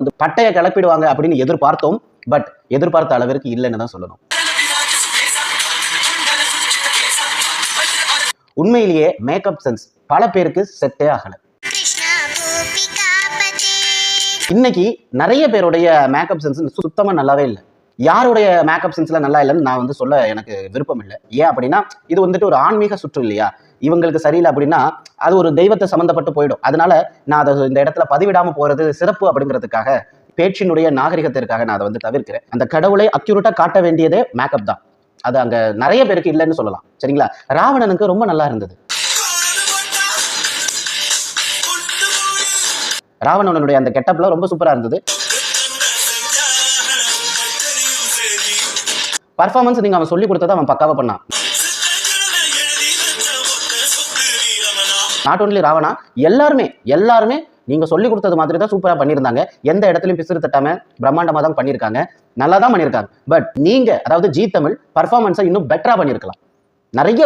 வந்து பட்டையை கிளப்பிடுவாங்க அப்படின்னு எதிர்பார்த்தோம். பட் எதிர்பார்த்த அளவிற்கு இல்லைன்னு தான் சொல்லணும். உண்மையிலேயே மேக்கப் சென்ஸ் பல பேருக்கு செட்டே ஆகல. இன்னைக்கு நிறைய பேருடைய மேக்கப் சென்ஸ் சுத்தமா நல்லாவே இல்லை. யாருடைய மேக்கப் சென்ஸ்ல நல்லா இல்லைன்னு நான் வந்து சொல்ல எனக்கு விருப்பம் இல்லை. ஏன் அப்படின்னா இது வந்துட்டு ஒரு ஆன்மீக சுற்று இல்லையா? இவங்களுக்கு சரியில்லை அப்படின்னா அது ஒரு தெய்வத்தை சம்மந்தப்பட்டு போயிடும். அதனால நான் அதை இந்த இடத்துல பதிவிடாம போறது சிறப்பு அப்படிங்கிறதுக்காக பேச்சினுடைய நாகரிகத்திற்காக நான் அதை வந்து தவிர்க்கிறேன். அந்த கடவுளை அக்யூரேட்டா காட்ட வேண்டியதே மேக்கப் தான். அது அங்க நிறைய பேருக்கு இல்லைன்னு சொல்லலாம். சரிங்களா? ராவணனுக்கு ரொம்ப நல்லா இருந்தது. ராவணனுடைய அந்த கெட்டப்லாம் ரொம்ப சூப்பரா இருந்தது. பர்ஃபார்மன்ஸ் நீங்கள் அவன் சொல்லி கொடுத்ததை அவன் பக்காவா பண்ணான். நாட் ஒன்லி ராவணா எல்லாருமே எல்லாருமே நீங்க சொல்லி கொடுத்தது மாதிரி தான் சூப்பரா பண்ணியிருந்தாங்க. எந்த இடத்துலயும் பிசுறு தட்டாமல் பிரம்மாண்டமா தான் பண்ணியிருக்காங்க. நல்லா தான் பண்ணியிருக்காங்க. பட் நீங்க அதாவது ஜி தமிழ் பர்ஃபார்மன்ஸை இன்னும் பெட்டராக பண்ணியிருக்கலாம். நிறைய